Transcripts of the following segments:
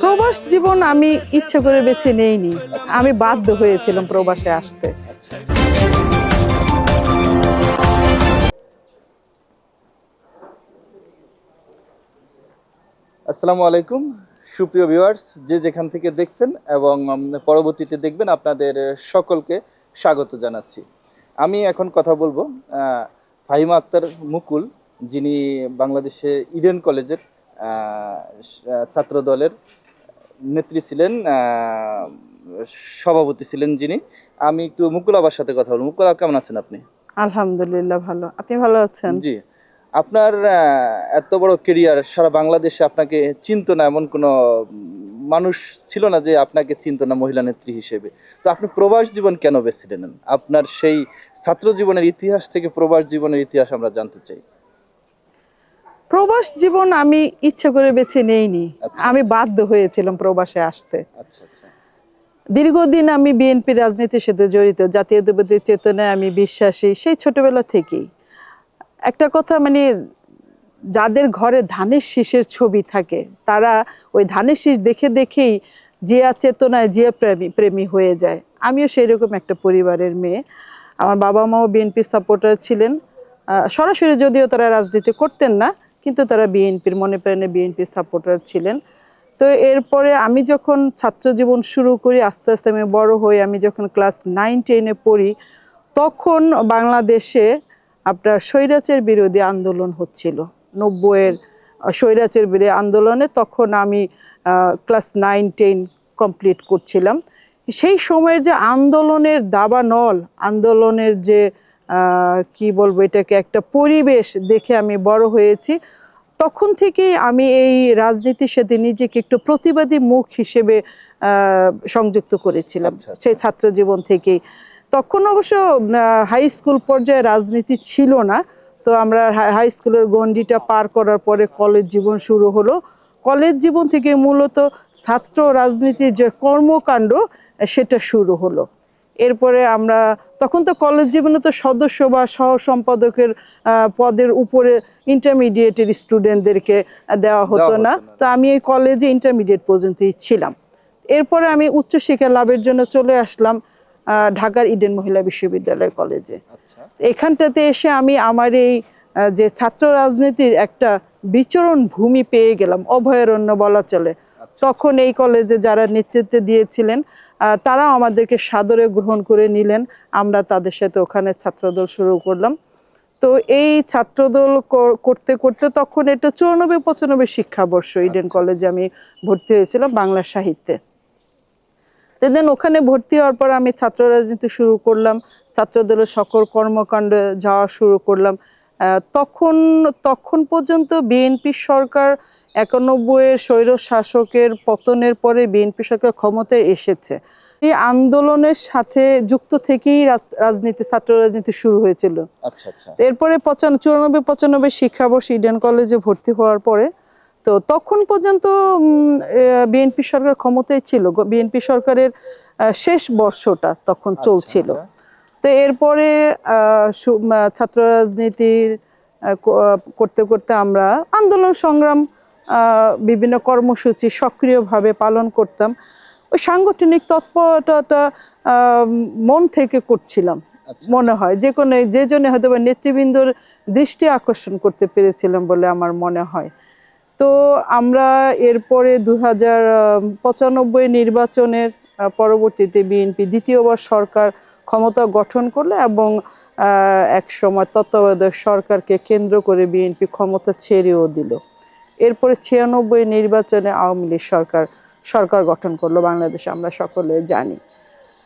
প্রবাস জীবন আমি ইচ্ছে করে বেছে নেইনি। আমি বাধ্য হয়েছিলাম প্রবাসে আসতে। আসসালামু আলাইকুম। সুপ্রিয় ভিউয়ার্স, যে যেখান থেকে দেখছেন এবং পরবর্তীতে দেখবেন, আপনাদের সকলকে স্বাগত জানাচ্ছি। আমি এখন কথা বলব ফাহিমা আক্তার মুকুল, যিনি বাংলাদেশে ইডেন কলেজের ছাত্র দলের নেত্রী ছিলেন সভাপতি ছিলেন যিনি। আমি একটু মুকুল আবার সাথে কথা বলব। মুকুল কেমন আছেন আপনি? আলহামদুলিল্লাহ ভালো। আপনি ভালো আছেন? জি। আপনার এত বড় কেরিয়ার সারা বাংলাদেশে আপনাকে চিনত না এমন কোনো মানুষ ছিল না যে আপনাকে চিনত না মহিলা নেত্রী হিসেবে? তো আপনি প্রবাস জীবন কেন বেছে নিলেন আপনার সেই ছাত্র জীবনের ইতিহাস থেকে প্রবাস জীবনের ইতিহাস আমরা জানতে চাই। প্রবাস জীবন আমি ইচ্ছে করে বেছে নেইনি। আচ্ছা, আমি বাধ্য হয়েছিলাম প্রবাসে আসতে। আচ্ছা আচ্ছা। দীর্ঘদিন আমি বিএনপি রাজনীতির সাথে জড়িত জাতীয় জাতীয়তাবাদী চেতনায় আমি বিশ্বাসী সেই ছোটবেলা থেকেই। একটা কথা মানে যাদের ঘরে ধানের শীষের ছবি থাকে তারা ওই ধানের শীষ দেখে দেখেই জিয়া চেতনায় জিয়া প্রেমী প্রেমী হয়ে যায়। আমিও সেই রকম একটা পরিবারের মেয়ে। আমার বাবা মাও বিএনপি সাপোর্টার ছিলেন। সরাসরি যদিও তারা রাজনীতি করতেন না কিন্তু তারা বিএনপির, মনে প্রাণে বিএনপির সাপোর্টার ছিলেন। তো এরপরে আমি যখন ছাত্র জীবন শুরু করি, আস্তে আস্তে আমি বড় হই, আমি যখন ক্লাস নাইন টেনে পড়ি, তখন বাংলাদেশে আপনার স্বৈরাচার বিরোধী আন্দোলন হচ্ছিল। নব্বইয়ের স্বৈরাচার বিরোধী আন্দোলনে তখন আমি ক্লাস নাইন টেন কমপ্লিট করছিলাম। সেই সময়ের যে আন্দোলনের দাবানল আন্দোলনের যে কি বলব এটাকে একটা পরিবেশ দেখে আমি বড় হয়েছি। তখন থেকেই আমি এই রাজনীতির সাথে নিজেকে একটু প্রতিবাদী মুখ হিসেবে সংযুক্ত করেছিলাম আচ্ছা, আচ্ছা। সেই ছাত্র জীবন থেকেই। তখন অবশ্য হাই স্কুল পর্যায়ে রাজনীতি ছিল না। তো আমরা হাই স্কুলের গণ্ডিটা পার করার পরে কলেজ জীবন শুরু হলো। কলেজ জীবন থেকে মূলত ছাত্র রাজনীতির যে কর্মকাণ্ড সেটা শুরু হলো। এরপরে আমরা তখন তো কলেজ জীবনে তো সদস্য বা সহ সম্পাদকের পদের উপরে ইন্টারমিডিয়েটের স্টুডেন্টদেরকে দেওয়া হতো না। তো আমি এই কলেজে ইন্টারমিডিয়েট পর্যন্তই ছিলাম। এরপরে আমি উচ্চশিক্ষা লাভের জন্য চলে আসলাম ঢাকার ইডেন মহিলা বিশ্ববিদ্যালয় কলেজে আচ্ছা। এখানটাতে এসে আমি আমার এই যে ছাত্র রাজনীতির একটা বিচরণ ভূমি পেয়ে গেলাম অভয়ারণ্য বলা চলে। তখন এই কলেজে যারা নেতৃত্ব দিয়েছিলেন তারাও আমাদেরকে সাদরে গ্রহণ করে নিলেন। আমরা তাদের সাথে ওখানে ছাত্রদল শুরু করলাম। তো এই ছাত্রদল কর- করতে করতে তখন এটা চুরানব্বই পঁচানব্বই শিক্ষাবর্ষ ইডেন কলেজে আমি ভর্তি হয়েছিলাম বাংলা সাহিত্যে। দেন ওখানে ভর্তি হওয়ার পর আমি ছাত্র রাজনীতি শুরু করলাম। ছাত্রদলের সকল কর্মকাণ্ডে যাওয়া শুরু করলাম। তখন তখন পর্যন্ত বিএনপি সরকার একানব্বইয়ের স্বৈর শাসকের পতনের পরে বিএনপি সরকার ক্ষমতায় এসেছে। এই আন্দোলনের সাথে যুক্ত থেকেই রাজ- রাজনীতি ছাত্র রাজনীতি শুরু হয়েছিল। আচ্ছা আচ্ছা। এরপরে পঁচান চুরানব্বই পঁচানব্বই শিক্ষাবর্ষ ইডেন কলেজে ভর্তি হওয়ার পরে তো তখন পর্যন্ত বিএনপি সরকার ক্ষমতায় ছিল। বিএনপি সরকারের শেষ বর্ষটা তখন চলছিল। আচ্ছা। তো এরপরে ছাত্র রাজনীতির করতে করতে আমরা আন্দোলন সংগ্রাম বিভিন্ন কর্মসূচি সক্রিয়ভাবে পালন করতাম। ওই সাংগঠনিক তৎপরতা মন থেকে করছিলাম আচ্ছা। মনে হয়। যে কোনো যে জন্য হয়তো বা নেতৃবৃন্দর দৃষ্টি আকর্ষণ করতে পেরেছিলাম বলে আমার মনে হয়। তো আমরা এরপরে দু হাজার পঁচানব্বই নির্বাচনের পরবর্তীতে বিএনপি দ্বিতীয়বার সরকার ক্ষমতা গঠন করল এবং এক সময় তত্ত্বাবধায়ক সরকারকে কেন্দ্র করে বিএনপি ক্ষমতা ছেড়েও দিল। এরপরে ছিয়ানব্বই নির্বাচনে আওয়ামী লীগ সরকার সরকার গঠন করল বাংলাদেশে আমরা সকলে জানি।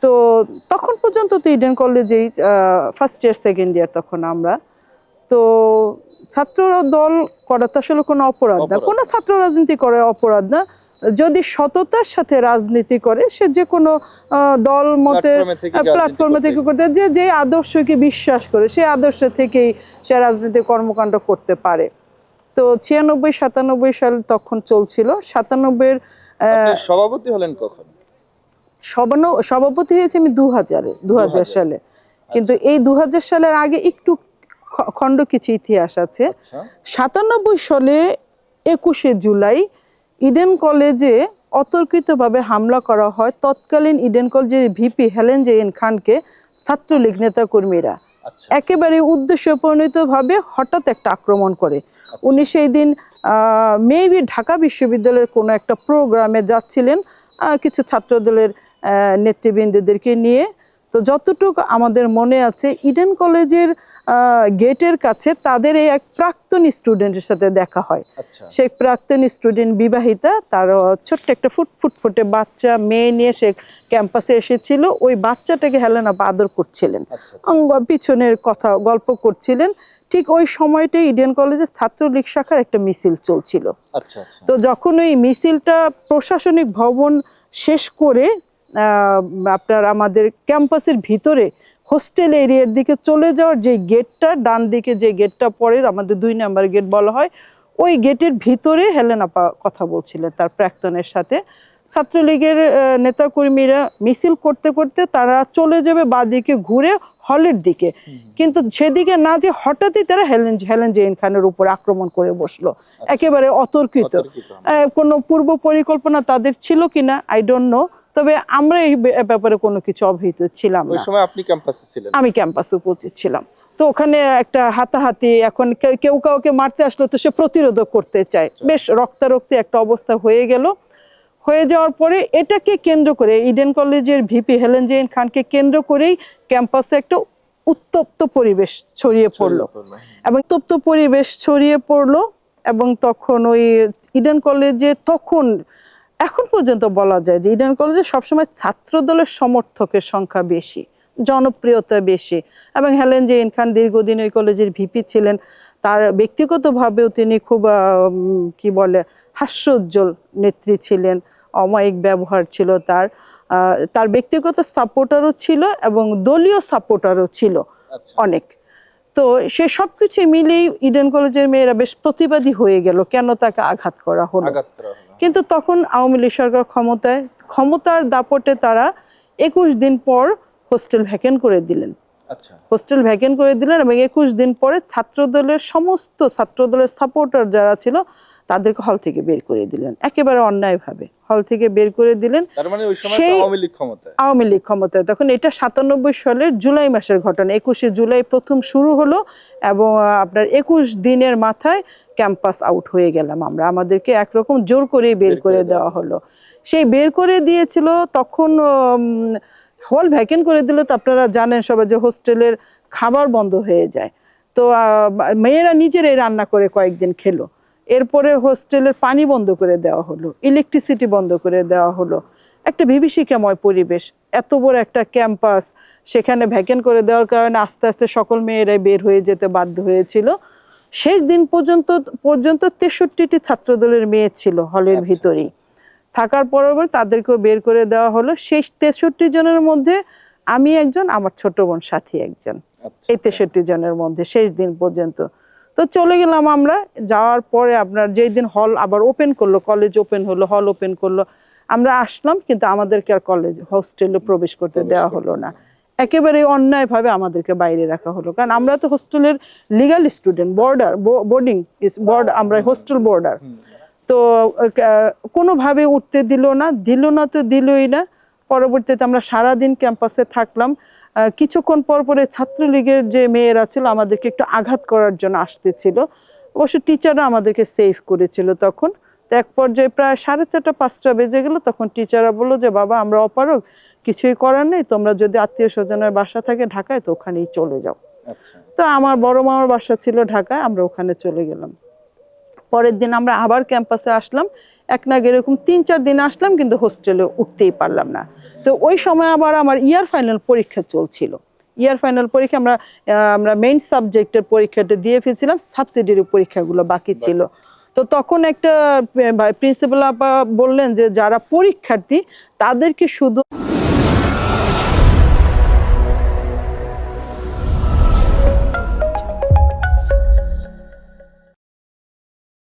তো তখন পর্যন্ত তো ইডেন কলেজেই ফার্স্ট ইয়ার সেকেন্ড ইয়ার তখন আমরা। তো ছাত্র দল করা তো আসলে কোনো অপরাধ না। কোনো ছাত্র রাজনীতি করে অপরাধ না। যদি সততার সাথে রাজনীতি করে সে যে কোনো দল মতের প্ল্যাটফর্মে থেকে করতে যে যে আদর্শকে বিশ্বাস করে সেই আদর্শ থেকেই সে রাজনীতি কর্মকাণ্ড করতে পারে। তো ছিয়ানব্বই সাতানব্বই সাল তখন চলছিল। সাতানব্বইয়ের সভাপতি হলেন কখন? সভাপতি হয়েছে আমি দু হাজারে দু হাজার সালে কিন্তু এই দু হাজার সালের আগে একটু খণ্ড কিছু ইতিহাস আছে। আচ্ছা। সাতানব্বই সালে একুশে জুলাই ইডেন কলেজে অতর্কিতভাবে হামলা করা হয় তৎকালীন ইডেন কলেজের ভিপি হেলেন জেইন খানকে ছাত্রলীগ নেতা কর্মীরা আচ্ছা। একেবারে উদ্দেশ্য প্রণীতভাবে হঠাৎ একটা আক্রমণ করে। উনি সেই দিন মেবি ঢাকা বিশ্ববিদ্যালয়ের কোনো একটা প্রোগ্রামে যাচ্ছিলেন কিছু ছাত্রদলের নেতৃবৃন্দদেরকে নিয়ে। তো যতটুকু আমাদের মনে আছে ইডেন কলেজের গেটের কাছে তাদের এই এক প্রাক্তন স্টুডেন্টের সাথে দেখা হয়। আচ্ছা। সে প্রাক্তন স্টুডেন্ট বিবাহিতা তার ছোট্ট একটা ফুট ফুট ফুটে বাচ্চা মেয়ে নিয়ে সে ক্যাম্পাসে এসেছিল। ওই বাচ্চাটাকে হেলেনা আদর করছিলেন। আচ্ছা অঙ্গ পিছনের কথা গল্প করছিলেন। ঠিক ওই সময়টাই ইডেন কলেজের ছাত্রলীগ শাখার একটা মিছিল চলছিল। আচ্ছা আচ্ছা। তো যখন ওই মিছিলটা প্রশাসনিক ভবন শেষ করে আপনার আমাদের ক্যাম্পাসের ভিতরে হোস্টেল এরিয়ার দিকে চলে যাওয়ার যে গেটটা ডান দিকে যে গেটটা পড়ে আমাদের দুই নাম্বার গেট বলা হয় ওই গেটের ভিতরে হেলেন আপা কথা বলছিলেন তার প্রাক্তনের সাথে। ছাত্রলীগের নেতাকর্মীরা মিছিল করতে করতে তারা চলে যাবে বাদিকে ঘুরে হলের দিকে। কিন্তু সেদিকে না যে হঠাৎই তারা হেলেন হেলেন জেইন খানের উপর আক্রমণ করে বসল। একেবারে অতর্কিত। অতর্কিত। কোনো পূর্ব পরিকল্পনা তাদের ছিল কিনা আই ডোন্ট নো তবে আমরা এই ব্যাপারে কোনো কিছু অবহিত ছিলাম ওই সময় আপনি ক্যাম্পাসে ছিলেন? আমি ক্যাম্পাসে উপস্থিত ছিলাম। তো ওখানে একটা হাতাহাতি এখন কেউ কাউকে মারতে আসলো তো সে প্রতিরোধক করতে চায়। বেশ রক্তারক্তি একটা অবস্থা হয়ে গেল। হয়ে যাওয়ার পরে এটাকে কেন্দ্র করে ইডেন কলেজের ভিপি হেলেন জেইন খানকে কেন্দ্র করেই ক্যাম্পাসে একটা উত্তপ্ত পরিবেশ ছড়িয়ে পড়ল। এবং উত্তপ্ত পরিবেশ ছড়িয়ে পড়ল এবং তখন ওই ইডেন কলেজে তখন এখন পর্যন্ত বলা যায় যে ইডেন কলেজে সবসময় ছাত্র দলের সমর্থকের সংখ্যা বেশি জনপ্রিয়তা বেশি এবং হেলেন জেইন খান দীর্ঘদিন ওই কলেজের ভিপি ছিলেন। তার ব্যক্তিগতভাবেও তিনি খুব কি বলে হাস্যোজ্জ্বল নেত্রী ছিলেন অমায়িক ব্যবহার ছিল তার। আহ, তার ব্যক্তিগত সাপোর্টারও ছিল এবং দলীয় সাপোর্টারও ছিল আচ্ছা। অনেক। তো সে সবকিছু মিলেই ইডেন কলেজের মেয়েরা বেশ প্রতিবাদী হয়ে গেল। কেন তাকে আঘাত করা হলো? আঘাত করা হলো। কিন্তু তখন আওয়ামী লীগ সরকার ক্ষমতায় ক্ষমতার দাপটে তারা একুশ দিন পর হোস্টেল ভ্যাকেন্ট করে দিলেন। আচ্ছা। হোস্টেল ভ্যাকেন্ট করে দিলেন এবং একুশ দিন পরে ছাত্রদলের সমস্ত ছাত্রদলের সাপোর্টার যারা ছিল তাদেরকে হল থেকে বের করে দিলেন। একেবারে অন্যায়ভাবে হল থেকে বের করে দিলেন। মানে সেই- আওয়ামী লীগ ক্ষমতায়। আওয়ামী লীগ ক্ষমতায়। তখন এটা সাতানব্বই সালের জুলাই মাসের ঘটনা। একুশে জুলাই প্রথম শুরু হলো এবং আপনার একুশ দিনের মাথায় ক্যাম্পাস আউট হয়ে গেলাম আমরা। আমাদেরকে একরকম জোর করে বের করে দেওয়া হলো। সেই বের করে দিয়েছিল তখন হল ভ্যাকেন্ট করে দিল তো আপনারা জানেন সবাই যে হোস্টেলের খাবার বন্ধ হয়ে যায়। তো মেয়েরা নিজেরাই রান্না করে কয়েকদিন খেলো। এরপরে হোস্টেলের পানি বন্ধ করে দেওয়া হলো ইলেকট্রিসিটি বন্ধ করে দেওয়া হলো। একটা বিভীষিকাময় পরিবেশ এত বড় একটা ক্যাম্পাস সেখানে ভ্যাকেন্ট করে দেওয়ার কারণে আস্তে আস্তে সকল মেয়েরাই বের হয়ে যেতে বাধ্য হয়েছিল। শেষ দিন পর্যন্ত পর্যন্ত তেষট্টিটি ছাত্রদলের মেয়ে ছিল হলের আচ্ছা, ভিতরেই। থাকার পরপর তাদেরকেও বের করে দেওয়া হলো। সেই তেষট্টি জনের মধ্যে আমি একজন আমার ছোট বোন সাথী একজন। আচ্ছা। এই তেষট্টি জনের মধ্যে শেষ দিন পর্যন্ত তো চলে গেলাম আমরা যাওয়ার পরে আপনার যেই দিন হল আবার ওপেন করল কলেজ ওপেন হলো হল ওপেন করল আমরা আসলাম কিন্তু আমাদেরকে আর কলেজ হোস্টেলে প্রবেশ করতে দেওয়া হলো না। একেবারে অন্যায়ভাবে আমাদেরকে বাইরে রাখা হলো। কারণ আমরা তো হোস্টেলের legal student boarder boarding board আমরা হোস্টেল বর্ডার তো কোনোভাবে উঠতে দিল না দিল না তো দিলই না। পরবর্তীতে আমরা সারাদিন ক্যাম্পাসে থাকলাম। কিছুক্ষণ পর পরে ছাত্রলীগের যে মেয়েরা ছিল আমাদেরকে একটু আঘাত করার জন্য আসতেছিল। অবশ্য টিচাররা আমাদেরকে সেভ করেছিল তখন। তো এক পর্যায়ে প্রায় সাড়ে চারটা পাঁচটা বেজে গেল তখন টিচাররা বলল যে বাবা আমরা অপারক কিছুই করার নেই তোমরা যদি আত্মীয় স্বজনের বাসা থাকে ঢাকায় তো ওখানেই চলে যাও। আচ্ছা। তো আমার বড় মামার বাসা ছিল ঢাকায় আমরা ওখানে চলে গেলাম। পরের দিন আমরা আবার ক্যাম্পাসে আসলাম। এক না এরকম তিন চার দিন আসলাম কিন্তু হোস্টেলে উঠতেই পারলাম না। তো ওই সময় আবার আমার ইয়ার ফাইনাল পরীক্ষা চলছিল। ইয়ার ফাইনাল পরীক্ষা আমরা আমরা মেইন সাবজেক্টের পরীক্ষাটা দিয়ে ফেলছিলাম সাবসিডির পরীক্ষাগুলো বাকি ছিল। তো তখন একটা প্রিন্সিপাল আপা বললেন যে যারা পরীক্ষার্থী তাদেরকে শুধু